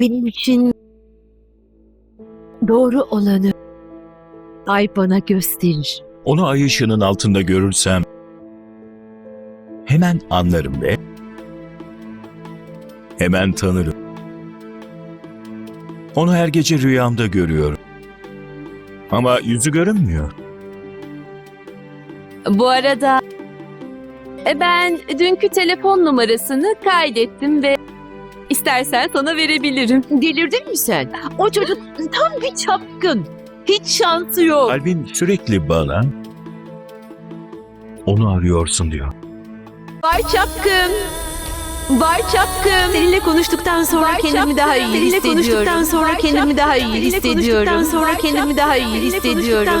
benim için doğru olanı ay bana gösterir. Onu ay ışığının altında görürsem hemen anlarım ve hemen tanırım. Onu her gece rüyamda görüyorum. Ama yüzü görünmüyor. Bu arada e, ben dünkü telefon numarasını kaydettim ve istersen sana verebilirim. Delirdin mi sen? O çocuk tam bir çapkın. Hiç şansı yok. Kalbin sürekli bana onu arıyorsun diyor. Bay Çapkın. Bay Çapkın. Seninle konuştuktan sonra Vay kendimi çapkın. daha iyi Seninle hissediyorum. konuştuktan sonra Vay kendimi çapkın. daha iyi Seninle hissediyorum. konuştuktan sonra Vay kendimi çapkın. daha iyi Seninle hissediyorum.